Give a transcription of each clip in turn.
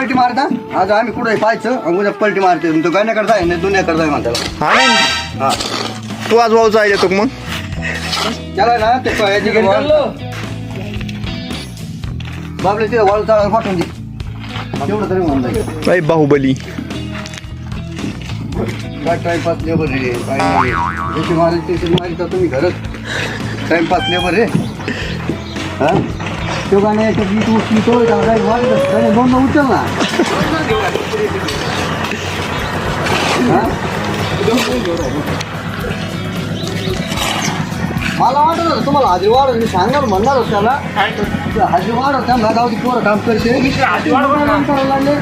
पलटी मारता? आज आम्ही कुठे पाहायचं आणि उद्या पलटी मारते. तो गाण्याकडे जाय नाही दुनियाकडे जाय म्हणतात आनंद हा तू आज भाऊ जायला येतो मग? त्याला ना ते याची बाबले तिथे वाळू चाळा पाठवून दे. तेवढं तरी म्हणून जाईल. बाई बाहुबली. काय टाइमपास लेबर रे? काय नाही जशी मारेल तशी मारी तर तुम्ही घरच. टाइमपास लेबर रे. हा? तो गाणे याच्यात गीत उचली तो काही वाटत त्याने दोन उचल ना हा? मला वाटत होतं तुम्हाला हाजरी वाढ मी सांगणार म्हणणार होतं त्याला हाजरी वाढ ना गावची पोरं काम करते. काम करायला लागले.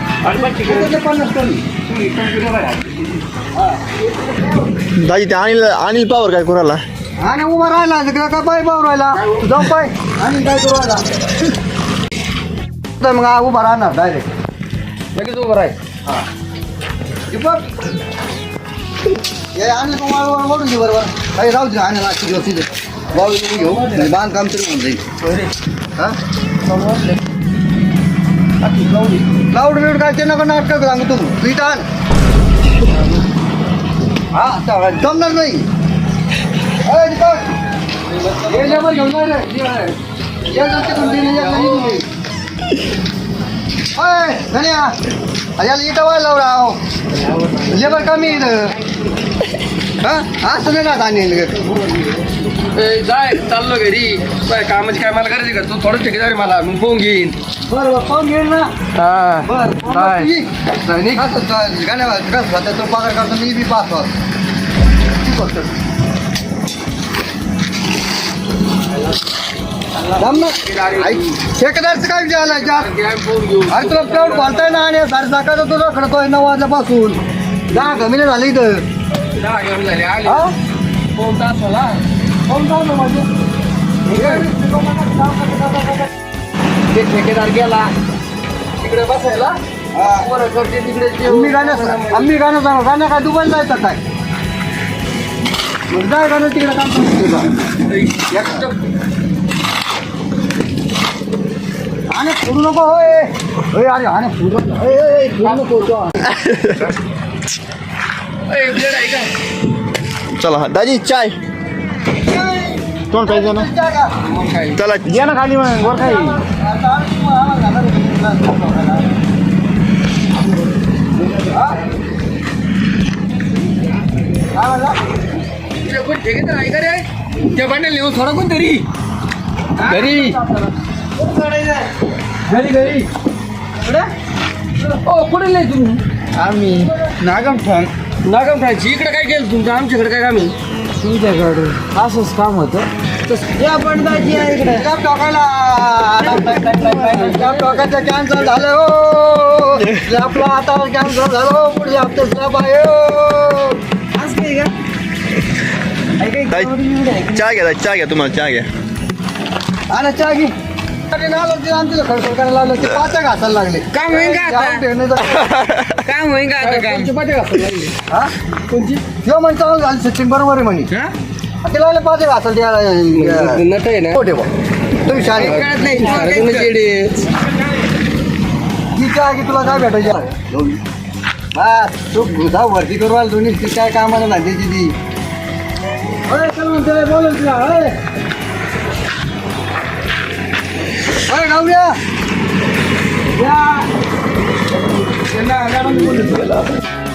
त्याचे पन्नास कमी. हा. दाजी ते अनिल अनिल पावर काय कोणाला? आणि उभा राहिला तिकडे का पाय पाहू राहिला? तू जाऊ पाय. आणि काय करू राहिला? तर मग हा उभा राहणार डायरेक्ट लगेच उभा राहील. हा. दीपक? हे आणि तुम्हाला ओढून दे बरोबर? काही राहू दे आणि लागते दिवस तिथे तुम्ही घेऊ. आणि बांधकाम तरी होऊन जाईल. हा? लाऊड बिऊड काय ते नका नाटक सांगू तू. तू इथं आण. हा. जमणार नाही. इथं. लेबर कमी. हा? आणि ए, जाय चाललो घरी. काय कामाची काय मला करायची का? तू थोडं ठेकेदारी मला. मी फोन घेईन. बरं बरं पाहून घेईल ना. हा. बर? नाही कसं गाण्या तो पगार करतो मी बी पास होत ठेकेदारचं काय विचार आलाय चार फोन घेऊ अरे तुला पेवट घालताय ना आणि साडे सकाळचा तुझा खडतोय नऊ वाजल्यापासून दहा कमी झालं इथं. फोन तास मला ते ठेकेदार गेला. तिकडे बसायला. तिकडे. आम्ही गाणं आम्ही गाणं सांगू गाणं काय दुबईला जायचं काय? जाय गाणं तिकडे काम आणि फोडू नको होय होय अरे आणि फोडू नको. का चला दाजी चाय तोंड पाहिजे ना चला ये ना खाली मग वर. हा? काय म्हणला? तुझ्या कोण ठेकेदार आहे का रे? त्या भांड्याला नेऊन थोडा कोण तरी. घरी. घरी घरी. ओ कुठे नाही तुम्ही? आम्ही नागम ठाण नागम खायची इकडे काय केलं तुमचं? आमच्याकडे काय काम? आहे तुमच्याकडे. असंच काम होतं. या पडदाची आहे इकडे. स्लॅब टाकायला स्लॅब टाकायचं कॅन्सल झालं हो. स्लॅबला आता कॅन्सल झालं हो. पुढे हप्ते स्लॅब आहे दाजी चहा घ्या दाजी चहा घ्या तुम्हाला चहा घ्या. आणि चहा घे. अरे नालं ते आमचं खडखड करायला लागलं ते घासायला लागले. काम होईन का आता? जाऊन ठेवणे तर- काम होईन का आता काम? हा? कोणची जेव्हा म्हणजे चालू झाली सचिन बरोबर आहे म्हणे. ते लागले पाच घासायला द्यायला नट आहे ना? हो ठेवा. तुम्ही शाळे कळत नाही. तिच्या आगी तुला काय भेटायचं? बस तू करू आला दोन्ही ती काय कामाला नाही त्याची ती.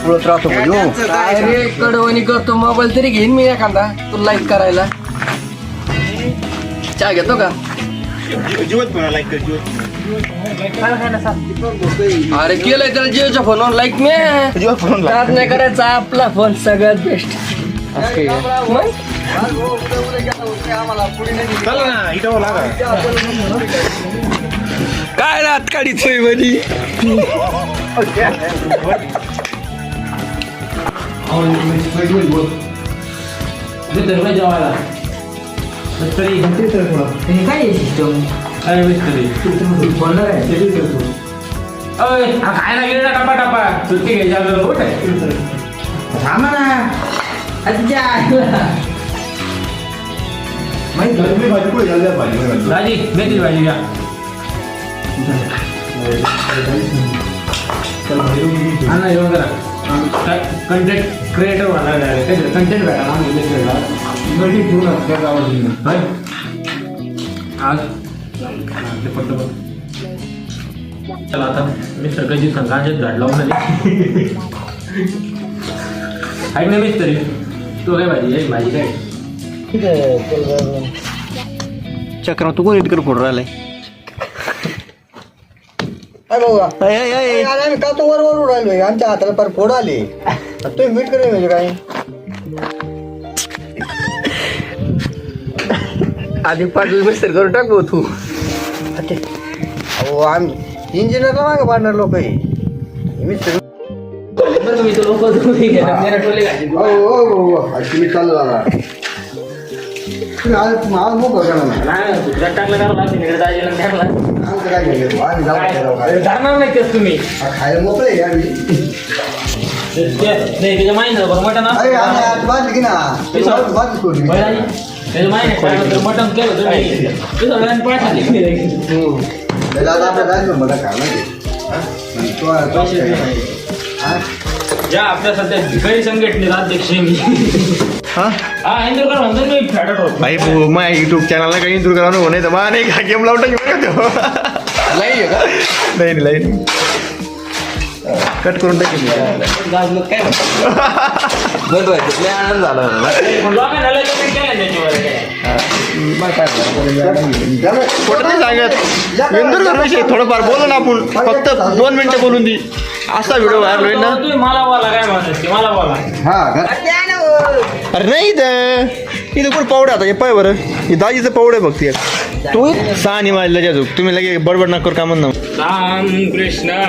बोल राहतो काय रे कडवणी करतो. मोबाईल तरी घेईन मी एखादा. तू लाईक करायला. चहा घेतो का? अरे केलंय त्याला जिओच्या फोनवर लाईक मी. चार्ज नाही करायचा आपला फोन सगळ्यात बेस्ट मग काय रात काढीतोय म्हणी खायला गेले ना टप्पा टप्पा सुट्टी घ्यायची कुठे थांबा ना भाजी मेथी भाजी घ्या हा ना येऊन करा कंटेंट क्रिएटर व्हायला कंटेंट भेटा ना मिस्टरला गडी ठेवून त्या गावात आज ते चला आता मिस्टर कधी संघाचे झाड लावून आले ऐक ना तरी तू काय भाजी आहे भाजी काय? चक्र तू कोण इतकं फोड राहिलाय? काय भाऊ अय, अय, अय. अरे आम्ही का तो वर वर उडालोय आमच्या हाताला फार फोड आले. आता तुम्ही मीठ करे म्हणजे काय? आधी पाच मिस्तर करून टाकू तू. अहो आम्ही इंजिनियरला मागे पाडणार लोक मिस्त्री बरं तुम्ही तो लोक तुम्ही टोले घातले हो हो हो तुम्ही चालू झाला आज आज मोकळं करा ना. नाही दुसऱ्यात टाकलं का लागते तिकडे जायला टाकला आमचं काय घ्यायचं आम्ही जाऊ खायला खायला. जाणार नाही तेच तुम्ही. खायला मोकळे आहे आम्ही. ते- ते- नाही त्याच्या माहिती बरं मटण अरे आम्ही आज बाजली की ना? पिसाळ. बाजली सोडली त्याच्या माहिती त्यानंतर मटण केलं तुम्ही. ते सगळ्यांनी पाठवले. त्याला आता आपल्या जायचं मला काय हा? आणि तो तो आहे. नाही. हा? ज्या आपल्या सध्या भिकारी संघटनेत अध्यक्ष आहे मी हा? हा इंदुरकर म्हणतो मी फॅटट होतो. भाई पो- माझ्या युट्यूब चॅनलला काही इंटरू करा नको नाही तर नाही गेम लावून टाकी तो. नाही आहे का? नाही नाही नाही. कट करून टाकेल गाजलं काय बंद व्हायचं. लय आनंद झाला मला लोकांना लय कमी केलं त्याच्यावर मग काय झालं? त्याला- खोटं नाही सांगत. विषयी थोडंफार बोलू ना आपण. फक्त दोन मिनिटं बोलून दी. असा व्हिडिओ व्हायरल होईल ना? तुम्ही मला बोला काय मला बोला. हा का? अरे नाही इथं. इथं कुठं पावडे आता? हे पाय बरं. हे दाजीचं पावडे बघते तू. सहा आणि माझ्या तुम्ही लगे बडबड नकर का म्हणणं? राम कृष्ण